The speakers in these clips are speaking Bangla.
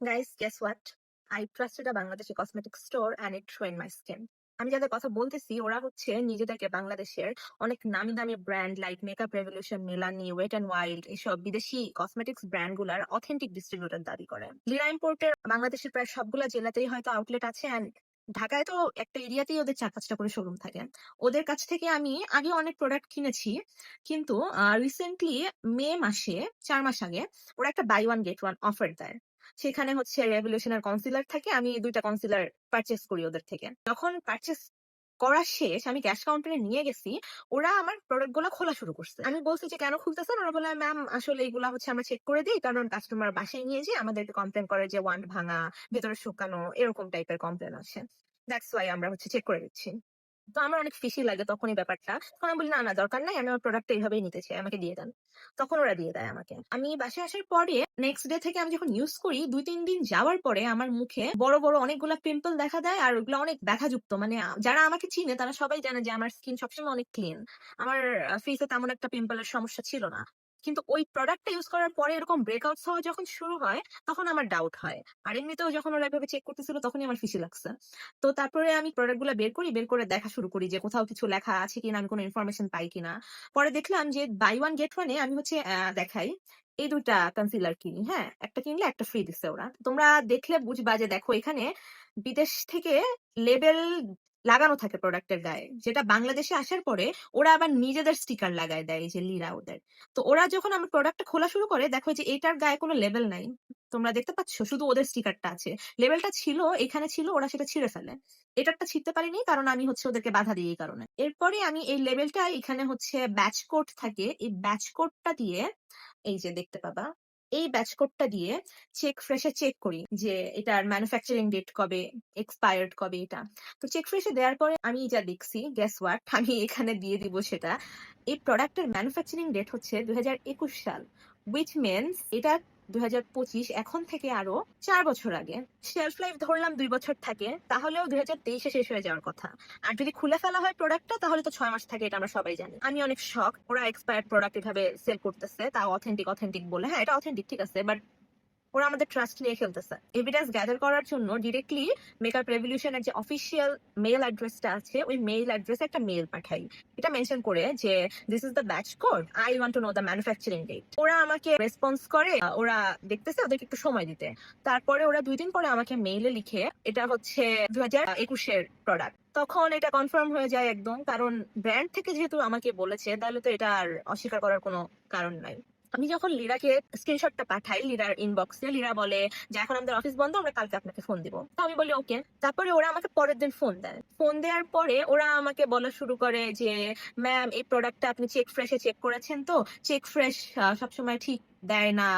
Guys, guess what? I trusted a Bangladeshi cosmetic store and it ruined my skin. আমি যাদের কথা বলতেছি ওরা হচ্ছে নিজেদেরকে বাংলাদেশের অনেক নামি দামি brand like Makeup Revolution Milani Wet and Wild এসব বিদেশি কসমেটিক্স ব্র্যান্ডগুলার অথেন্টিক ডিস্ট্রিবিউটর দাবি করে লিরা ইম্পোর্টের বাংলাদেশের প্রায় সবগুলা জেলাতেই হয়তো আউটলেট আছে অ্যান্ড ঢাকায় তো একটা এরিয়াতেই ওদের চার পাঁচটা করে শোরুম থাকে ওদের কাছ থেকে আমি আগে অনেক প্রোডাক্ট কিনেছি কিন্তু রিসেন্টলি মে মাসে চার মাস আগে ওরা একটা buy one get one offer দেয় সেখানে হচ্ছে রেভলিউশনের কনসিলার থাকে, আমি দুইটা কনসিলার পারচেস করি ওদের থেকে। যখন পারচেস করা শেষ, আমি ক্যাশ কাউন্টারে নিয়ে গেছি, ওরা আমার প্রোডাক্টগুলা খোলা শুরু করছে। আমি বলছি যে, কেন খুলতেছেন? ওরা বলে ম্যাম আসলে এগুলা হচ্ছে আমরা চেক করে দিই, কারণ কাস্টমার বাসায় নিয়ে যে আমাদেরকে কমপ্লেন করে যে ওয়ান্ট ভাঙা, ভেতরে শুকানো, এরকম টাইপের কমপ্লেন আছে দ্যাটস ওয়াই আমরা হচ্ছে চেক করে দিচ্ছি। তো আমার অনেক ফিসি লাগে তখনই ব্যাপারটা। তখন আমি বলি, না না, দরকার নাই, আমি আমার প্রোডাক্ট এইভাবেই নিতে চাই, আমাকে দিয়ে দেন। তখন ওরা দিয়ে দেয় আমাকে। আমি বাসায় আসার পরে নেক্সট ডে থেকে আমি যখন ইউজ করি, দুই, তিন দিন যাওয়ার পরে আমার মুখে বড় বড় অনেকগুলো পিম্পল দেখা দেয় আর ওগুলো অনেক ব্যথাযুক্ত মানে যারা আমাকে চিনে, তারা সবাই জানে যে আমার স্কিন সবসময় অনেক ক্লিন আমার ফেসে তেমন একটা পিম্পলের সমস্যা ছিল না। কিন্তু ওই প্রোডাক্টটা ইউজ করার পরে এরকম ব্রেকআউটস হওয়া যখন শুরু হয়, তখন আমার ডাউট হয়। আর এমনিতেও যখন ওরা এভাবে চেক করতেছিল, তখনই আমার ফিসি লাগছে। তো তারপরে আমি প্রোডাক্টগুলো বের করি, বের করে দেখা শুরু করি যে কোথাও কিছু লেখা আছে কিনা, আমি কোনো ইনফরমেশন পাই কিনা। পরে দেখলাম যে বাই ওয়ান গেট ওয়ানে আমি হচ্ছে দেখাই এই দুটা কনসিলার কিনি হ্যাঁ? একটা কিনলে একটা ফ্রি দিচ্ছে ওরা। তোমরা দেখলে বুঝবা যে দেখো এখানে বিদেশ থেকে লেবেল লাগানো থাকে প্রোডাক্টের গায়ে। যেটা বাংলাদেশে আসার পরে ওরা আবার নিজেদের স্টিকার লাগায় দেয় যে লীরা ওদের। তো ওরা যখন আমার প্রোডাক্টটা খোলা শুরু করে, দেখো যে এটার গায়ে কোনো লেবেল নাই। তোমরা দেখতে পাচ্ছ, শুধু ওদের স্টিকারটা আছে। লেবেলটা ছিল, এখানে ছিল, ওরা সেটা ছিঁড়ে ফেলে। এটারটা ছিঁড়তে পারিনি, কারণ আমি হচ্ছে ওদেরকে বাধা দিই এই কারণে। এরপরে আমি এই লেবেলটা এখানে হচ্ছে ব্যাচ কোড থাকে। এই ব্যাচ কোডটা দিয়ে, এই যে দেখতে পাবা এই ব্যাচ কোডটা দিয়ে চেক ফ্রেশে চেক করি যে এটার ম্যানুফ্যাকচারিং ডেট কবে এক্সপায়ার্ড কবে এটা। তো চেক ফ্রেশে দেওয়ার পরে আমি যা দেখছি গ্যাস ওয়াট আমি এখানে দিয়ে দিব সেটা। এই প্রোডাক্টের ম্যানুফ্যাকচারিং ডেট হচ্ছে দুই হাজার একুশ সাল উইচ মিনস এটা দুই এখন থেকে আরও চার বছর আগে। শেলফ লাইফ ধরলাম দুই বছর থাকে, তাহলেও দুই হাজার তেইশে শেষ হয়ে যাওয়ার কথা। আর যদি খুলে ফেলা হয় প্রোডাক্টটা তাহলে তো ছয় মাস থাকে, এটা আমরা সবাই জানি। আমি অনেক শখ ওরা এক্সপায়ার্ড প্রোডাক্ট এভাবে সেল করতেছে তা অথেন্টিক অথেন্টিক বলে। হ্যাঁ এটা অথেন্টিক ঠিক আছে বাট ওরা আমাদের ট্রাস্ট নিয়ে খেলতেছে। এভিডেন্স গ্যাদার করার জন্য ডিরেক্টলি মেকআপ রেভলিউশনের যে অফিসিয়াল মেল অ্যাড্রেসটা আছে, ওই মেল অ্যাড্রেসে একটা মেল পাঠাই। এটা মেনশন করে যে this is the batch code I want to know the manufacturing date ওরা আমাকে রেসপন্স করে, ওরা দেখতেছে ওদেরকে একটু সময় দিতে। তারপরে ওরা দুই দিন পরে আমাকে মেইলে লিখে, এটা হচ্ছে দু হাজার একুশের প্রোডাক্ট তখন এটা কনফার্ম হয়ে যায় একদম, কারণ ব্র্যান্ড থেকে যেহেতু আমাকে বলেছে, তাহলে তো এটা আর অস্বীকার করার কোনো কারণ নাই। আমি যখন লিরাকে স্ক্রিনশটটা পাঠাই, লিরার ইনবক্সে লিরা বলে যে, এখন আমাদের অফিস বন্ধ, আমরা কালকে আপনাকে ফোন দিব। তো আমি বলি ওকে তারপরে ওরা আমাকে পরের দিন ফোন দেয়। ফোন দেওয়ার পরে ওরা আমাকে বলা শুরু করে যে ম্যাম এই প্রোডাক্টটা আপনি চেক ফ্রেশে চেক করেছেন তো? চেক ফ্রেশ সবসময় ঠিক দেয় না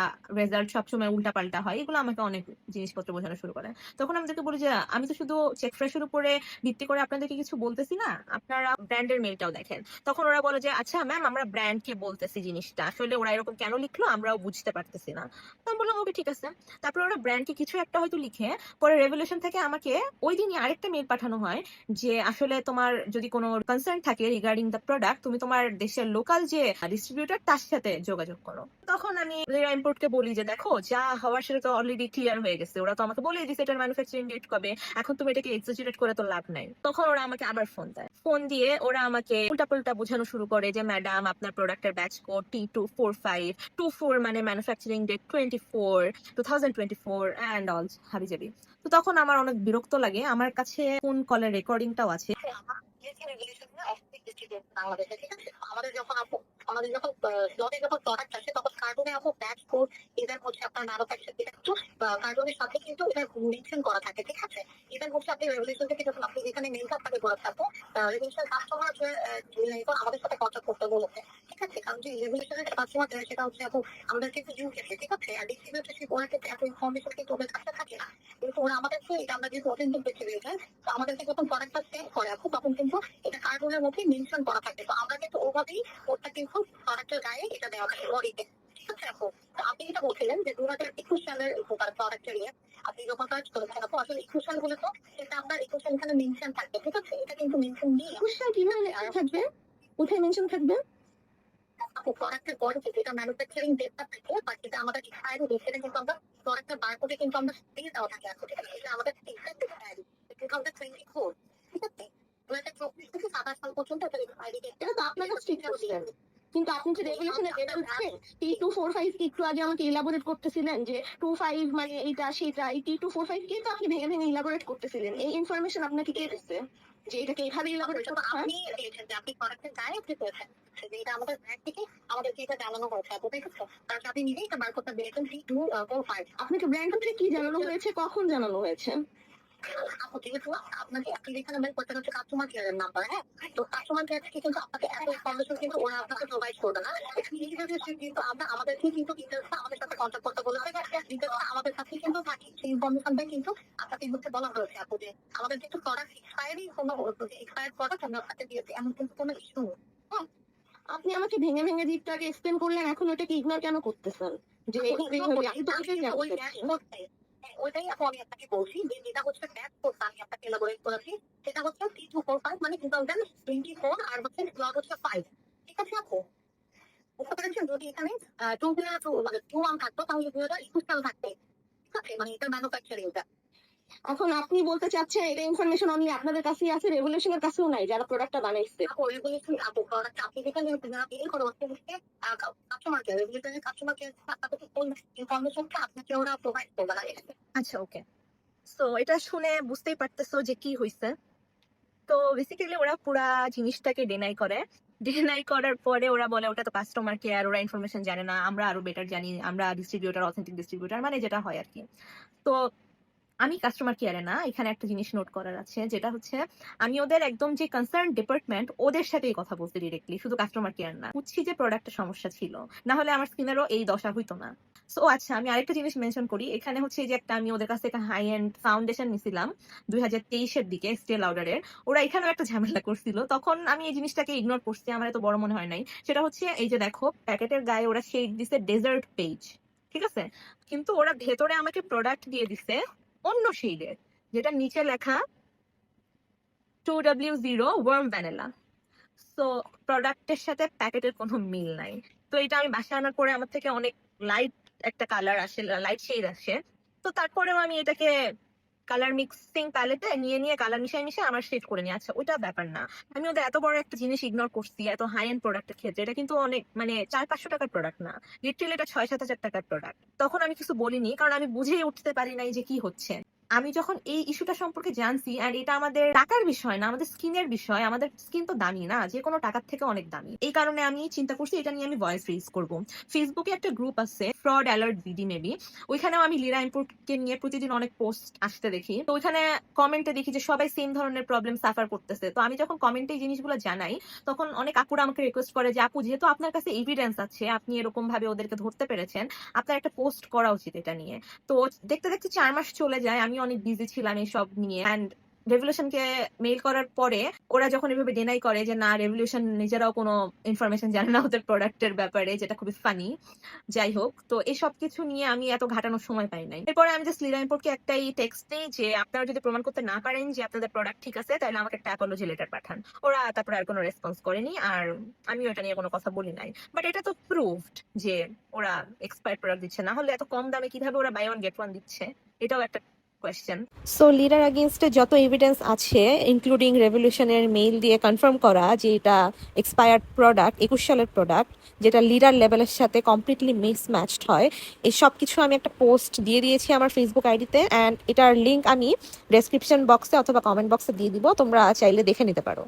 রেজাল্ট সবসময় উল্টা পাল্টা হয়, এগুলো আমাকে অনেক জিনিসপত্র বোঝানো শুরু করে। তখন আমি তাদেরকে বলি যে, আমি তো শুধু চেক ফ্রেশের উপরে ভিত্তি করে আপনাদেরকে কিছু বলতেছি না, আপনারা ব্র্যান্ডের মেলটাও দেখেন। তখন ওরা বলে যে আচ্ছা ম্যাম আমরা ব্র্যান্ডকে বলতেছি জিনিসটা, আসলে ওরা এরকম কেন লিখলো, আমরাও বুঝতে পারতেছি না। আমি বললাম, ওকে, ঠিক আছে। তারপরে ওরা ব্র্যান্ডকে কিছু একটা হয়তো লিখে, পরে রেভলিউশন থেকে আমাকে ওই দিনই আরেকটা মেল পাঠানো হয়, যে, আসলে তোমার যদি কোনো কনসার্ন থাকে রিগার্ডিং দ্য প্রোডাক্ট তুমি তোমার দেশের লোকাল যে ডিস্ট্রিবিউটর তার সাথে যোগাযোগ করো। তখন আমি লেরা ইম্পোর্টকে বলি যে, দেখো, যা হওয়ার সেটা তো অলরেডি ক্লিয়ার হয়ে গেছে। ওরা তো আমাকে দিয়েছে, এটার ম্যানুফ্যাকচারিং ডেট কবে? এখন তুমি এটাকে করে তো লাভ নাই। তখন ওরা আমাকে আবার ফোন দেয়। ফোন দিয়ে ওরা আমাকে বোঝানো শুরু করে যে ম্যাডাম আপনার প্রোডাক্টের ব্যাচ কোড টি two four five two four মানে manufacturing date twenty four two thousand twenty four and all হাবিজাবি তো তখন আমার অনেক বিরক্ত লাগে। আমার কাছে ফোন কলের রেকর্ডিংটাও আছে আছে। আমাদের যখন আমাদের যখন স্লটে যখন প্রোডাক্ট আসে, তখন কার্টুনে আপু ব্যাচ কোড ইভেন হচ্ছে আপনার ম্যানুফ্যাকচার এটা কিন্তু কার্টুনের সাথে কিন্তু এটা মেনশন করা থাকে, ঠিক আছে? ইভেন হচ্ছে আপনি রেভলিউশন থেকে যখন আপনি যেখানে মেনটা আপনাকে বলা থাকব রেভলিউশন কাস্টমার আমাদের সাথে কন্ট্যাক্ট করতে বলেছে ঠিক আছে? কারণ যে রেভলিউশনের কাস্টমার সেটা হচ্ছে আপু আমাদের কিন্তু ইউকেছে ঠিক আছে? আর ডিস্ট্রিবিউটারশিপ ওরা কিন্তু এত ইনফরমেশন কিন্তু ওদের কাছে থাকে না। কিন্তু ওরা আমাদের এটা আমরা যেহেতু অত্যন্ত ডিস্ট্রিবিউটার তো আমাদেরকে যখন প্রোডাক্টটা সেল করে আপু তখন কিন্তু এটা কার্টুনের মধ্যে মেনশন করা থাকে। তো আমরা কিন্তু ওভাবেই ওটা কিন্তু এটা দেওয়া আপনি যেটা বলছিলেন যে দু হাজার একুশ সালের প্রোডাক্টের নিয়ে আপনি আপনার মেনশন থাকবে এটা কিন্তু মেনশন যেটা ম্যানুফ্যাকচারিং ডেটটা থাকে বা যেটা আমাদের এক্সপায়ারি ডেট সেটা কিন্তু আমরা প্রোডাক্টের বারকোডে কিন্তু আমরা দিয়ে দেওয়া এটা আমাদের exact expiry two thousand twenty ঠিক আছে দু হাজার চব্বিশ থেকে সাতাশ সাল পর্যন্ত এটা এক্সপায়ারি ডেট এটা তো কিন্তু আপনি যে রেগুলেশনে যেটা উঠছেন টি টু ফোর ফাইভ একটু আগে আমাকে ইলাবোরেট করতেছিলেন যে টু ফাইভ মানে এইটা সেটা এই টি টু ফোর ফাইভ কে তো আপনি ভেঙে ভেঙে ইলাবোরেট করতেছিলেন। এই ইনফরমেশন আপনাকে কে দিচ্ছে যে এটাকে এইভাবে ইলাবোরেট করতে আপনি করেছেন যে এটা আমাদের ব্র্যান্ড থেকে আমাদেরকে এটা জানানো হয়েছে কারণ আপনি নিজেই এটা বার করতে পেরেছেন থ্রি টু ফোর ফাইভ আপনাকে ব্র্যান্ড থেকে কি জানানো হয়েছে? কখন জানানো হয়েছে? আপু যেহেতু আপনাকে আপনি যেখানে মেল করতে হচ্ছে কাস্টমার কেয়ারের নাম্বার হ্যাঁ তো কাস্টমার কেয়ার থেকে কিন্তু আপনাকে এত ইনফরমেশন কিন্তু ওরা আপনাকে প্রোভাইড করবে না। কিন্তু আমরা আমাদেরকে কিন্তু ডিটেলসটা আমাদের সাথে কন্ট্যাক্ট করতে বলেছে ডিটেলসটা আমাদের সাথে কিন্তু সেই ইনফরমেশনটা কিন্তু আপনাকে হচ্ছে বলা হয়েছে আপু যে আমাদের কিন্তু প্রোডাক্ট এক্সপায়ারি কোনো এক্সপায়ার প্রোডাক্ট আমরা আপনাকে দিয়েছি এমন কিন্তু কোনো ইস্যু আপনি আমাকে ভেঙে ভেঙে দিকটা এক্সপ্লেন করলেন এখন ওটাকে ইগনোর কেন করতেছেন যে ওই ড্যাশবোর্ডে ওইটাই এখন আমি আপনাকে বলছি। যে যেটা হচ্ছে ড্যাশবোর্ড আমি আপনাকে এলাবোরেট করেছি, সেটা হচ্ছে থ্রি টু ফোর ফাইভ মানে টু থাউজেন্ড টোয়েন্টি ফোর আর হচ্ছে ক্লক হচ্ছে ফাইভ ঠিক আছে আপু? বুঝতে পেরেছেন? যদি এখানে টু মানে টু ওয়ান থাকতো, তাহলে দুই হাজার একুশ সাল থাকতে ঠিক আছে? মানে এটা ম্যানুফ্যাকচারিংটা এখন আপনি বলতে চাচ্ছেন এটা ইনফরমেশন অনলি আপনাদের কাছেই আছে রেভলিউশনের কাছেও নাই যারা প্রোডাক্টটা বানাইছে। আপু রেগুলেশন আপু প্রোডাক্ট আপনি যেখানে বিল করে কাস্টমার কেয়ার রেগুলেশনের কাস্টমার কেয়ার আপনাকে কোন ইনফরমেশনটা আপনাকে ওরা প্রোভাইড করবে না আচ্ছা ওকে সো এটা শুনে বুঝতেই পারতেছো যে কি হয়েছে তো বেসিক্যালি ওরা পুরা জিনিসটাকে ডিনাই করে। ডিনাই করার পরে ওরা বলে ওটা তো কাস্টমার কেয়ার ওরা ইনফরমেশন জানে না আমরা আরও বেটার জানি আমরা ডিস্ট্রিবিউটার অথেন্টিক ডিস্ট্রিবিউটার মানে যেটা হয় আর কি। তো আমি কাস্টমার কেয়ারে না, এখানে একটা জিনিস নোট করার আছে, যেটা হচ্ছে আমি ওদের একদম যে কনসার্ন ডিপার্টমেন্ট ওদের সাথেই কথা বলতে ডিরেক্টলি শুধু কাস্টমার কেয়ার না। বুঝছি যে প্রোডাক্টের সমস্যা ছিল, না হলে আমার স্কিনেরও এই দশা হইতো না। সো আচ্ছা আমি আরেকটা জিনিস মেনশন করি, এখানে হচ্ছে যে একটা আমি ওদের কাছ থেকে হাই এন্ড ফাউন্ডেশন নিছিলাম, দুই হাজার তেইশের দিকে স্টে লাউডারের ওরা এখানেও একটা ঝামেলা করছিল। তখন আমি এই জিনিসটাকে ইগনোর করছি, আমার এত বড় মনে হয় নাই। সেটা হচ্ছে, এই যে দেখো, প্যাকেটের গায়ে ওরা শেড দিছে ডেজার্ট পেজ ঠিক আছে? কিন্তু ওরা ভেতরে আমাকে প্রোডাক্ট দিয়ে দিছে অন্য শেডের যেটা নিচে লেখা two W zero warm vanilla so প্রোডাক্টের সাথে প্যাকেটের কোনো মিল নাই। তো এটা আমি বাসায় আনার পরে আমার থেকে অনেক লাইট একটা কালার আসে লাইট শেড আসে। তো তারপরেও আমি এটাকে কালার মিক্সিং প্যালেটে নিয়ে নিয়ে কালার মিশাই মিশাই আমার শেড করে নিয়ে। আচ্ছা ওটা ব্যাপার না। আমি ওদের এত বড় একটা জিনিস ইগনোর করছি, এত হাই এন্ড প্রোডাক্টের ক্ষেত্রে, এটা কিন্তু অনেক মানে চার পাঁচশো টাকার প্রোডাক্ট না। লিটারেলি এটা ছয় সাত হাজার টাকার প্রোডাক্ট তখন আমি কিছু বলিনি, কারণ আমি বুঝেই উঠতে পারি নাই যে কি হচ্ছে। আমি যখন এই ইস্যুটা সম্পর্কে জানছি আর এটা আমাদের টাকার বিষয় না, আমাদের স্কিনের বিষয়, আমাদের স্কিন তো দামি না, যে কোনো টাকার থেকে অনেক দামি। এই কারণে আমি চিন্তা করছি, এটা নিয়ে আমি ভয়েস রিজ করব। ফেসবুকে একটা গ্রুপ আছে ফ্রড অ্যালার্ট বিডি মেবি ওইখানেও আমি লিরা ইম্পোর্টকে নিয়ে প্রতিদিন অনেক পোস্ট আসতে দেখি। তো ওইখানে কমেন্টে দেখি যে সবাই সেম ধরনের প্রবলেম সাফার করতেছে। তো আমি যখন কমেন্টে এই জিনিসগুলো জানাই, তখন অনেক আপুরা আমাকে রিকোয়েস্ট করে যে, আপু, যেহেতু আপনার কাছে এভিডেন্স আছে, আপনি এরকম ভাবে ওদেরকে ধরতে পেরেছেন, আপনার একটা পোস্ট করা উচিত এটা নিয়ে। তো দেখতে দেখতে চার মাস চলে যায় আমি অনেক বিজি ছিলাম এইসব নিয়ে। অ্যান্ড রেভলিউশনকে মেইল করার পরে ওরা যখন এভাবে ডেনাই করে যে, না রেভলিউশন নিজেরাও কোনো ইনফরমেশন জানে না ওদের প্রোডাক্টের ব্যাপারে, যেটা খুবই ফানি যাই হোক। তো এই সব কিছু নিয়ে আমি এত ঘাটানোর সময় পাই নাই। এরপরে আমি জাস্ট লিরা ইম্পোর্টকে একটাই টেক্সট দিই যে, আপনারা যদি প্রমাণ করতে না পারেন যে আপনাদের প্রোডাক্ট ঠিক আছে, তাহলে আমাকে একটা অ্যাপোলজি লেটার পাঠান। ওরা তারপরে আর কোনো রেসপন্স করেনি, আর আমি ওটা নিয়ে কোনো কথা বলি নাই। বাট এটা তো প্রুভড যে ওরা এক্সপায়ার প্রোডাক্ট দিচ্ছে। না হলে এত কম দামে কীভাবে ওরা বাই ওয়ান গেট ওয়ান দিচ্ছে? এটাও একটা কোয়েশ্চেন সো লিডার এগেনস্টে যত এভিডেন্স আছে ইনক্লুডিং রেভলিউশনের মেইল দিয়ে কনফার্ম করা যে এটা এক্সপায়ার্ড প্রোডাক্ট একুশ সালের প্রোডাক্ট যেটা লিডার লেভেলের সাথে কমপ্লিটলি মিস ম্যাচড হয়, এই সব কিছু আমি একটা পোস্ট দিয়ে দিয়েছি আমার ফেসবুক আইডিতে অ্যান্ড এটার লিঙ্ক আমি ডেসক্রিপশন বক্সে অথবা কমেন্ট বক্সে দিয়ে দিব, তোমরা চাইলে দেখে নিতে পারো।